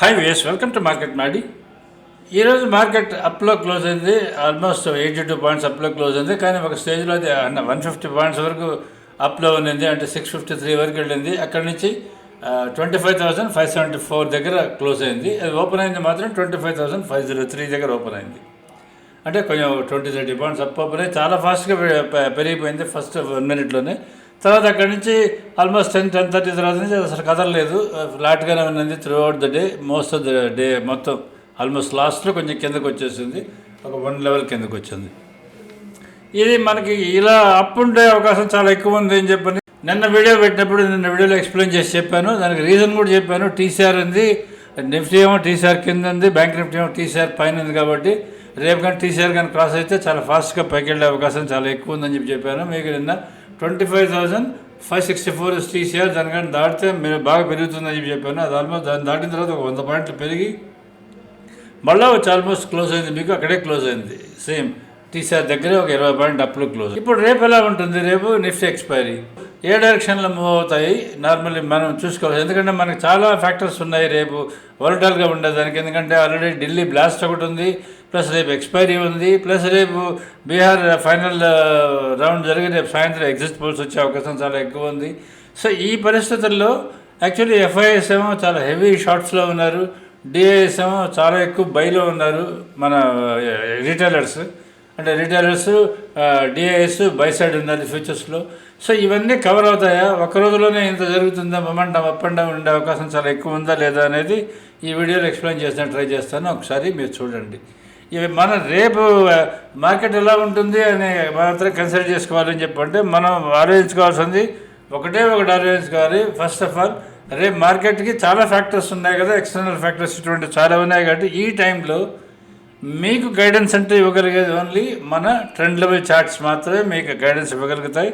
Hi వియస్ welcome to market మాడి ఈరోజు మార్కెట్ అప్లో క్లోజ్ అయింది. ఆల్మోస్ట్ ఎయిటీ టూ పాయింట్స్ అప్లో క్లోజ్ అయింది. కానీ ఒక స్టేజ్లో అది వన్ ఫిఫ్టీ పాయింట్స్ వరకు అప్లో ఉన్నింది. అంటే సిక్స్ ఫిఫ్టీ త్రీ వరకు వెళ్ళింది. అక్కడి నుంచి twenty five thousand five seventy four దగ్గర క్లోజ్ అయింది. అది ఓపెన్ అయింది మాత్రం twenty five thousand five zero three దగ్గర ఓపెన్ అయింది. అంటే కొంచెం twenty thirty points up open అయ్యి చాలా ఫాస్ట్గా పెరిగిపోయింది. ఫస్ట్ వన్ మినిట్లోనే తర్వాత అక్కడి నుంచి ఆల్మోస్ట్ టెన్ టెన్ థర్టీ తర్వాత నుంచి అసలు కదలలేదు ఫ్లాట్గానే ఉన్నది throughout the day most of the day మొత్తం ఆల్మోస్ట్ లాస్ట్లో కొంచెం కిందకు వచ్చేసింది. ఒక వన్ లెవెల్ కిందకు వచ్చింది. ఇది మనకి ఇలా అప్ ఉండే అవకాశం చాలా ఎక్కువ ఉంది అని చెప్పని నిన్న వీడియో పెట్టినప్పుడు నిన్న వీడియోలో ఎక్స్ప్లెయిన్ చేసి చెప్పాను. దానికి రీజన్ కూడా చెప్పాను. టీసీఆర్ ఉంది నిఫ్టీ ఏమో టీసీఆర్ కింద ఉంది బ్యాంక్ నిఫ్టీ ఏమో టీసీఆర్ పైన ఉంది కాబట్టి రేపు కానీ టీసీఆర్ కానీ క్రాస్ అయితే చాలా ఫాస్ట్గా పైకి వెళ్ళే అవకాశం చాలా ఎక్కువ ఉందని చెప్పి చెప్పాను. మీకు నిన్న twenty five thousand five sixty four TCR దానికంటే దాటితే మీరు బాగా పెరుగుతుందని చెప్పి చెప్పాను. అది ఆల్మోస్ట్ దాన్ని దాటిన తర్వాత ఒక వంద పాయింట్లు పెరిగి మళ్ళీ వచ్చి ఆల్మోస్ట్ క్లోజ్ అయింది. మీకు అక్కడే క్లోజ్ అయింది. సేమ్ టీసీఆర్ దగ్గరే ఒక ఇరవై పాయింట్ అప్పులు క్లోజ్ ఇప్పుడు రేపు ఎలా ఉంటుంది? రేపు నిఫ్టీ ఎక్స్పైరీ ఏ డైరెక్షన్లో మూవ్ అవుతాయి? నార్మల్లీ మనం చూసుకోవాలి. ఎందుకంటే మనకి చాలా ఫ్యాక్టర్స్ ఉన్నాయి రేపు. వరటల్గా ఉండేదానికి. ఎందుకంటే ఆల్రెడీ ఢిల్లీ బ్లాస్ట్ ఒకటి ఉంది. ప్లస్ రేపు ఎక్స్పైరీ ఉంది. ప్లస్ రేపు బీహార్ ఫైనల్ రౌండ్ జరిగి రేపు సాయంత్రం ఎగ్జిట్ పోల్స్ వచ్చే అవకాశం చాలా ఎక్కువ ఉంది. సో ఈ పరిస్థితుల్లో యాక్చువల్లీ ఎఫ్ఐఎస్ ఏమో చాలా హెవీ షార్ట్స్లో ఉన్నారు. డిఐఎస్ ఏమో చాలా ఎక్కువ బైలో ఉన్నారు మన రిటైలర్స్ అంటే రిటైలర్స్ డిఐఎస్ బై సైడ్ ఉన్నారు ఫ్యూచర్స్లో సో ఇవన్నీ కవర్ అవుతాయా? ఒక రోజులోనే ఇంత జరుగుతుందా? మొమెంటం అప్ అండ్ డౌన్ ఉండే అవకాశం చాలా ఎక్కువ ఉందా లేదా అనేది ఈ వీడియోలో ఎక్స్ప్లెయిన్ చేస్తాను ట్రై చేస్తాను. ఒకసారి మీరు చూడండి. ఇవి మన రేపు మార్కెట్ ఎలా ఉంటుంది అని మాత్రం కన్సిడర్ చేసుకోవాలని చెప్పంటే మనం ఆలోచించుకోవాల్సింది ఒకటే ఒకటి ఆలోచించుకోవాలి. ఫస్ట్ ఆఫ్ ఆల్ రేపు మార్కెట్కి చాలా ఫ్యాక్టర్స్ ఉన్నాయి కదా ఎక్స్టర్నల్ ఫ్యాక్టర్స్ ఇటువంటి చాలా ఉన్నాయి కాబట్టి ఈ టైంలో మీకు గైడెన్స్ అంటే ఇవ్వగలిగేది ఓన్లీ మన ట్రెండ్ లెవెల్ చార్ట్స్ మాత్రమే మీకు గైడెన్స్ ఇవ్వగలుగుతాయి.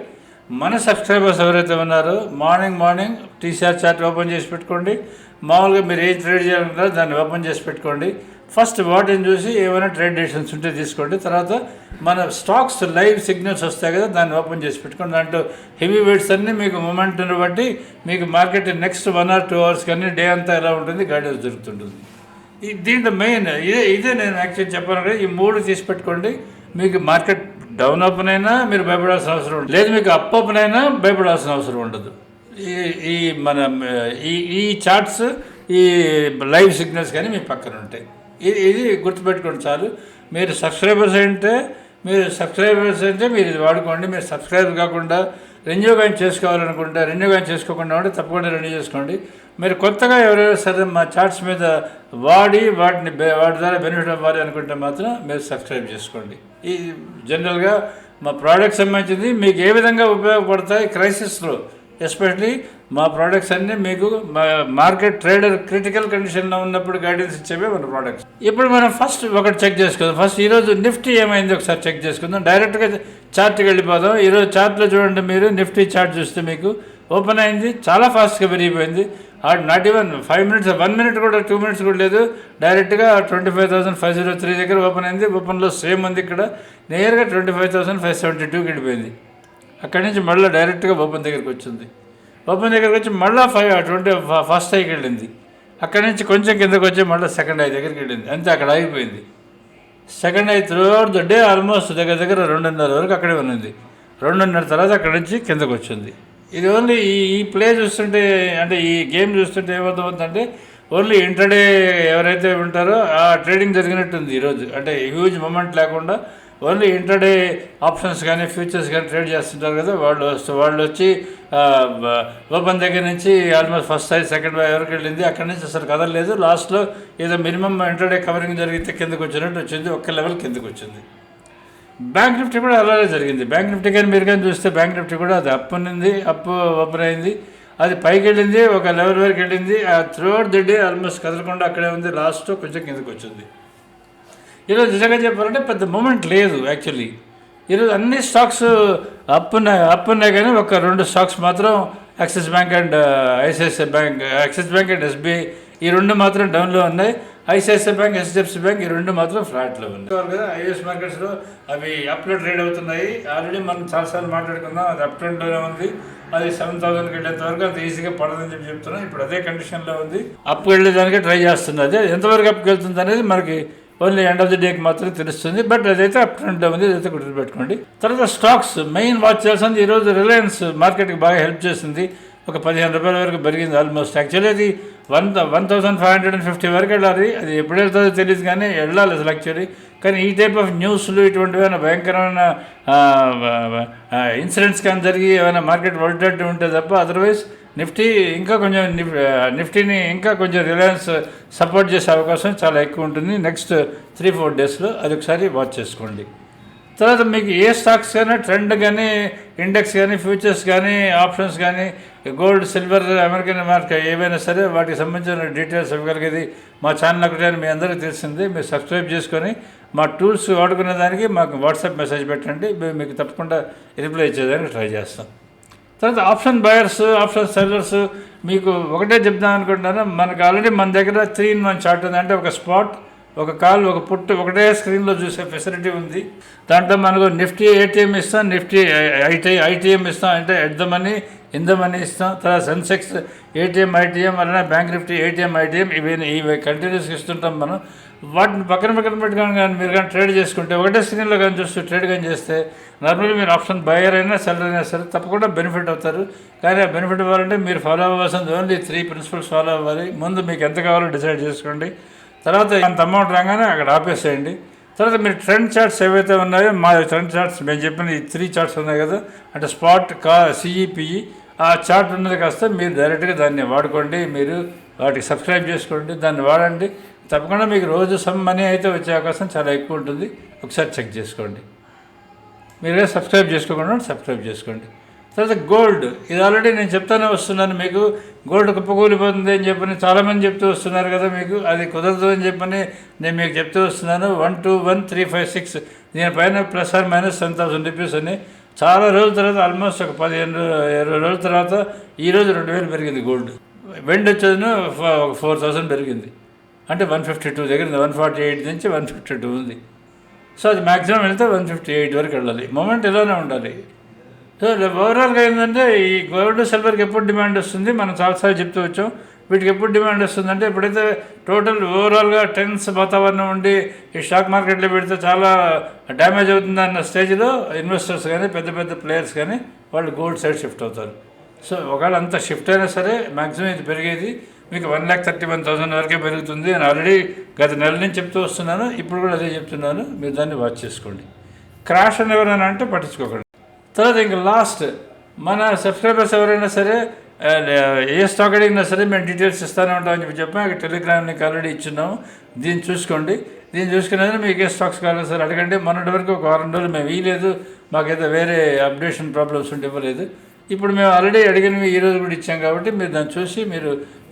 మన సబ్స్క్రైబర్స్ ఎవరైతే ఉన్నారో morning morning TCR chart open చేసి పెట్టుకోండి. మామూలుగా మీరు ఏం ట్రేడ్ చేయాలంటారో దాన్ని ఓపెన్ చేసి పెట్టుకోండి. ఫస్ట్ వాటిని చూసి ఏమైనా ట్రేడ్ డెసిషన్స్ ఉంటే తీసుకోండి. తర్వాత మన స్టాక్స్ లైవ్ సిగ్నల్స్ వస్తాయి కదా దాన్ని ఓపెన్ చేసి పెట్టుకోండి. దాంట్లో హెవీ వెయిట్స్ అన్నీ మీకు మొమెంట్ని బట్టి మీకు market next one or two hours కానీ డే అంతా ఎలా ఉంటుంది గైడెన్స్ దొరుకుతుంటుంది ఈ దీంట్లో మెయిన్ ఇదే ఇదే నేను యాక్చువల్లీ చెప్పాను కదా ఈ మూడు తీసి పెట్టుకోండి. మీకు మార్కెట్ డౌన్ ఓపెన్ అయినా మీరు భయపడాల్సిన అవసరం ఉండదు. లేదు మీకు అప్ ఓపెన్ అయినా భయపడాల్సిన అవసరం ఉండదు. ఈ ఈ మన ఈ ఈ చార్ట్స్ ఈ లైవ్ సిగ్నల్స్ కానీ మీ పక్కన ఉంటాయి. ఇది ఇది గుర్తుపెట్టుకోండి చాలు. మీరు సబ్స్క్రైబర్స్ అంటే మీరు సబ్స్క్రైబర్స్ అంటే మీరు ఇది వాడుకోండి. మీరు సబ్స్క్రైబ్ కాకుండా రెన్యూ కానీ చేసుకోవాలనుకుంటే రెన్యూ కానీ చేసుకోకుండా ఉంటే తప్పకుండా రెన్యూ చేసుకోండి. మీరు కొత్తగా ఎవరైనా సరే మా చార్ట్స్ మీద వాడి వాటిని వాటి ద్వారా బెనిఫిట్ అవ్వాలి అనుకుంటే మాత్రం మీరు సబ్స్క్రైబ్ చేసుకోండి. ఈ జనరల్గా మా ప్రోడక్ట్ సంబంధించింది మీకు ఏ విధంగా ఉపయోగపడతాయి క్రైసిస్లో ఎస్పెషలీ మా ప్రోడక్ట్స్ అన్నీ మీకు మార్కెట్ ట్రేడర్ క్రిటికల్ కండిషన్లో ఉన్నప్పుడు గైడెన్స్ ఇచ్చేవే మన ప్రోడక్ట్స్ ఇప్పుడు మనం ఫస్ట్ ఒకటి చెక్ చేసుకుందాం. ఫస్ట్ ఈరోజు నిఫ్టీ ఏమైంది? ఒకసారి చెక్ చేసుకుందాం. డైరెక్ట్గా చార్ట్కి వెళ్ళిపోదాం. ఈరోజు చార్ట్లో చూడండి మీరు నిఫ్టీ చార్ట్ చూస్తే మీకు ఓపెన్ అయింది. చాలా ఫాస్ట్గా పెరిగిపోయింది. Not even five minutes one minute కూడా టూ మినిట్స్ కూడా లేదు. డైరెక్ట్గా twenty five thousand five zero three దగ్గర ఓపెన్ అయింది. ఓపెన్లో సేమ్ ఉంది ఇక్కడ. నేరుగా twenty five thousand five seventy టూకి వెళ్ళిపోయింది. అక్కడి నుంచి మళ్ళీ డైరెక్ట్గా ఓపెన్ దగ్గరికి వచ్చింది. ఓపెన్ దగ్గరికి వచ్చి మళ్ళీ ఫైవ్ ట్వంటీ ఫస్ట్ హైకి వెళ్ళింది. అక్కడి నుంచి కొంచెం కిందకు వచ్చి మళ్ళీ సెకండ్ హై దగ్గరికి వెళ్ళింది. అంతే అక్కడ ఆగిపోయింది. Second high throughout the day almost దగ్గర దగ్గర రెండున్నర వరకు అక్కడే ఉన్నింది. రెండున్నర తర్వాత అక్కడి నుంచి కిందకు వచ్చింది. ఇది ఓన్లీ ఈ ఈ ప్లే చూస్తుంటే అంటే ఈ గేమ్ చూస్తుంటే ఏమవుతుందంటే ఓన్లీ ఇంటర్డే ఎవరైతే ఉంటారో ఆ ట్రేడింగ్ జరిగినట్టుంది ఈరోజు. అంటే హ్యూజ్ మూమెంట్ లేకుండా ఓన్లీ ఇంటర్డే ఆప్షన్స్ కానీ ఫ్యూచర్స్ కానీ ట్రేడ్ చేస్తుంటారు కదా వాళ్ళు వస్తూ వాళ్ళు వచ్చి ఓపెన్ దగ్గర నుంచి ఆల్మోస్ట్ ఫస్ట్ సైజ్ సెకండ్ ఎవరికి వెళ్ళింది. అక్కడి నుంచి అసలు కదలలేదు. లాస్ట్లో ఏదో మినిమం ఇంటర్డే కవరింగ్ జరిగితే కిందకు వచ్చినట్టు వచ్చింది. ఒక్క లెవెల్ కిందకు వచ్చింది. బ్యాంక్ నిఫ్టీ కూడా అలాగే జరిగింది. బ్యాంక్ నిఫ్టీ కానీ మీరు కానీ చూస్తే బ్యాంక్ నిఫ్టీ కూడా అది అప్ ఉన్నింది అప్ ఓపెన్ అయింది. అది పైకి వెళ్ళింది ఒక లెవెల్ వరకు వెళ్ళింది. ఆ త్రూఅవుట్ ది డే ఆల్మోస్ట్ కదలకుండా అక్కడే ఉంది. లాస్ట్ కొంచెం కిందకు వచ్చింది. ఈరోజు నిజంగా చెప్పాలంటే పెద్ద మూమెంట్ లేదు యాక్చువల్లీ ఈరోజు అన్ని స్టాక్స్ అప్ ఉన్నాయి అప్ ఉన్నాయి కానీ ఒక రెండు స్టాక్స్ మాత్రం Axis bank and ICICI bank Axis bank and SBI ఈ రెండు మాత్రం డౌన్లో ఉన్నాయి. ఐసిఐసిఐ బ్యాంక్ హెచ్డిఎఫ్సి బ్యాంక్ ఈ రెండు మాత్రం ఫ్లాట్లో ఉన్నాయి. కదా ఐఎస్ మార్కెట్స్లో అవి అప్లో ట్రేడ్ అవుతున్నాయి. ఆల్రెడీ మనం చాలాసార్లు మాట్లాడుకున్నాం అది అప్ ట్రెండ్లోనే ఉంది. అది సెవెన్ థౌసండ్కి వెళ్ళేంత వరకు అంత ఈజీగా పడదని చెప్పి చెప్తున్నాం. ఇప్పుడు అదే కండిషన్లో ఉంది. అప్కి వెళ్ళేదానికి ట్రై చేస్తుంది అది ఎంతవరకు అప్కి వెళ్తుంది అనేది మనకి ఓన్లీ ఎండ్ ఆఫ్ ది డేకి మాత్రమే తెలుస్తుంది. బట్ అదైతే అప్ ట్రెండ్లో ఉంది. అదైతే గుర్తుపెట్టుకోండి. తర్వాత స్టాక్స్ మెయిన్ వాచ్ చేయాల్సింది ఈరోజు రిలయన్స్ మార్కెట్కి బాగా హెల్ప్ చేసింది. ఒక పదిహేను రూపాయల వరకు పెరిగింది ఆల్మోస్ట్ యాక్చువల్లీ అది one one thousand five hundred and fifty వరకు వెళ్ళాలి. అది ఎప్పుడు వెళ్తుందో తెలియదు కానీ వెళ్ళాలి అసలు యాక్చువల్లీ కానీ ఈ టైప్ ఆఫ్ న్యూస్లు ఇటువంటివి ఏమైనా భయంకరమైన ఇన్సిడెంట్స్ కానీ జరిగి ఏమైనా మార్కెట్ వల్టట్టు ఉంటే తప్ప అదర్వైజ్ నిఫ్టీ ఇంకా కొంచెం నిఫ్- నిఫ్టీని ఇంకా కొంచెం రిలయన్స్ సపోర్ట్ చేసే అవకాశం చాలా ఎక్కువ ఉంటుంది. నెక్స్ట్ త్రీ ఫోర్ డేస్లో అది ఒకసారి వాచ్ చేసుకోండి. తర్వాత మీకు ఏ స్టాక్స్ కానీ ట్రెండ్ కానీ ఇండెక్స్ కానీ ఫ్యూచర్స్ కానీ ఆప్షన్స్ కానీ గోల్డ్ సిల్వర్ అమెరికన్ మార్కెట్ ఏవైనా సరే వాటికి సంబంధించిన డీటెయిల్స్ ఇవ్వగలిగేది మా ఛానల్ ఒకటి అని మీ అందరికీ తెలిసింది. మీరు సబ్స్క్రైబ్ చేసుకొని మా టూల్స్ వాడుకునే దానికి మాకు వాట్సాప్ మెసేజ్ పెట్టండి. మేము మీకు తప్పకుండా రిప్లై ఇచ్చేదానికి ట్రై చేస్తాం. తర్వాత ఆప్షన్ బయర్స్ ఆప్షన్ సెల్లర్స్ మీకు ఒకటే చెప్దాం అనుకుంటున్నాను. మనకు ఆల్రెడీ మన దగ్గర త్రీ ఇన్ వన్ చార్ట్ ఉంది. అంటే ఒక స్పాట్ ఒక కాల్ ఒక పుట్టు ఒకటే స్క్రీన్లో చూసే ఫెసిలిటీ ఉంది. దాంట్లో మనకు నిఫ్టీ ఏటీఎం ఇస్తాం నిఫ్టీ ఐటీ ఐటీఎం ఇస్తాం. అంటే at the money in the money ఇస్తాం. తర్వాత సెన్సెక్స్ ఏటీఎం ఐటీఎం అలానే బ్యాంక్ నిఫ్టీ ఏటీఎం ఐటీఎం ఇవి ఇవి కంటిన్యూస్ ఇస్తుంటాం మనం. వాటిని పక్కన పక్కన పెట్టుకొని కానీ మీరు కానీ ట్రేడ్ చేసుకుంటే ఒకటే స్క్రీన్లో కానీ చూస్తే ట్రేడ్ కానీ చేస్తే నార్మల్గా మీరు ఆప్షన్ బయర్ అయినా సెల్లర్ అయినా సరే తప్పకుండా బెనిఫిట్ అవుతారు. కానీ ఆ బెనిఫిట్ అవ్వాలంటే మీరు ఫాలో అవ్వాల్సింది ఓన్లీ త్రీ ప్రిన్సిపల్స్ ఫాలో అవ్వాలి. ముందు మీకు ఎంత కావాలో డిసైడ్ చేసుకోండి. తర్వాత అంత అమౌంట్ రాగానే అక్కడ ఆపేసేయండి. తర్వాత మీరు ట్రెండ్ చార్ట్స్ ఏవైతే ఉన్నాయో మా ట్రెండ్ చార్ట్స్ మేము చెప్పిన ఈ త్రీ చార్ట్స్ ఉన్నాయి కదా అంటే స్పాట్ కా సిఈపిఈ ఆ చార్ట్ ఉన్నది కాస్త మీరు డైరెక్ట్గా దాన్ని వాడుకోండి. మీరు వాటికి సబ్స్క్రైబ్ చేసుకోండి. దాన్ని వాడండి. తప్పకుండా మీకు రోజు సమ్ మనీ అయితే వచ్చే అవకాశం చాలా ఎక్కువ ఉంటుంది. ఒకసారి చెక్ చేసుకోండి. మీరు సబ్స్క్రైబ్ చేసుకోకుండా సబ్స్క్రైబ్ చేసుకోండి. తర్వాత గోల్డ్. ఇది ఆల్రెడీ నేను చెప్తానే వస్తున్నాను మీకు. గోల్డ్ కుప్పకూలిపోతుంది అని చెప్పని చాలామంది చెప్తూ వస్తున్నారు కదా మీకు. అది కుదరదు అని చెప్పని నేను మీకు చెప్తూ వస్తున్నాను. One two one three five six. దీనిపైన plus or minus ten thousand rupees అని. చాలా రోజుల తర్వాత ఆల్మోస్ట్ ఒక పదిహేను ఇరవై రోజుల తర్వాత ఈరోజు రెండు వేలు పెరిగింది గోల్డ్. వెండి వచ్చేది ఒక ఫోర్ థౌసండ్ పెరిగింది. అంటే వన్ ఫిఫ్టీ టూ దగ్గర వన్ ఫార్టీ ఎయిట్ నుంచి వన్ ఫిఫ్టీ టూ ఉంది. సో అది మ్యాక్సిమం వెళ్తే వన్ ఫిఫ్టీ ఎయిట్ వరకు వెళ్ళాలి. మూమెంట్ ఇలానే ఉండాలి. సో ఓవరాల్గా ఏంటంటే ఈ గోల్డ్ సిల్వర్కి ఎప్పుడు డిమాండ్ వస్తుంది? మనం చాలాసార్లు చెప్తూ వచ్చాం. వీటికి ఎప్పుడు డిమాండ్ వస్తుందంటే ఎప్పుడైతే టోటల్ ఓవరాల్గా టెన్స్ వాతావరణం ఉండి ఈ స్టాక్ మార్కెట్లో పెడితే చాలా డ్యామేజ్ అవుతుంది అన్న స్టేజ్లో ఇన్వెస్టర్స్ కానీ పెద్ద పెద్ద ప్లేయర్స్ కానీ వాళ్ళు గోల్డ్ సైడ్ షిఫ్ట్ అవుతారు. సో ఒకవేళ అంత షిఫ్ట్ అయినా సరే మ్యాక్సిమం ఇది పెరిగేది మీకు one lakh thirty one thousand వరకే పెరుగుతుంది అని ఆల్రెడీ గత నెల నుంచి చెప్తూ వస్తున్నాను ఇప్పుడు కూడా అదే చెప్తున్నాను. మీరు దాన్ని వాచ్ చేసుకోండి. క్రాష్ అని ఎవరైనా అంటే పట్టించుకోకండి. తర్వాత ఇంకా లాస్ట్ మన సబ్స్క్రైబర్స్ ఎవరైనా సరే ఏ స్టాక్ అడిగినా సరే మేము డీటెయిల్స్ ఇస్తానే ఉంటామని చెప్పి చెప్పాం అక్కడ టెలిగ్రామ్ నీకు ఆల్రెడీ ఇచ్చున్నాము దీన్ని చూసుకోండి. దీన్ని చూసుకునేది మీకు ఏ స్టాక్స్ కావాలి సరే అడగండి. మొన్నటి వరకు ఒక వారం రోజులు మేము ఇవ్వలేదు మాకైతే వేరే అప్డేషన్ ప్రాబ్లమ్స్ ఉంటే ఇవ్వలేదు. ఇప్పుడు మేము ఆల్రెడీ అడిగినవి ఈ రోజు కూడా ఇచ్చాం కాబట్టి మీరు దాన్ని చూసి మీరు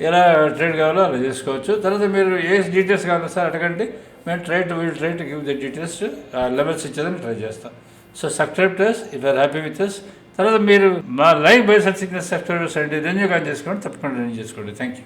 ఎలా ట్రేడ్ కావాలో అలా చేసుకోవచ్చు. తర్వాత మీరు ఏ డీటెయిల్స్ కావాలో సార్ అడగండి. మేము try to will try to give the details levels ఇచ్చేదని try చేస్తాం. So subscribe to if are happy with us తర్వాత మీరు మా లైవ్ బై సర్చింగ్ సబ్స్క్రైబర్స్ అండి రెన్యూ కాల్ చేసుకోండి. తప్పకుండా రెన్యూ చేసుకోండి. Thank you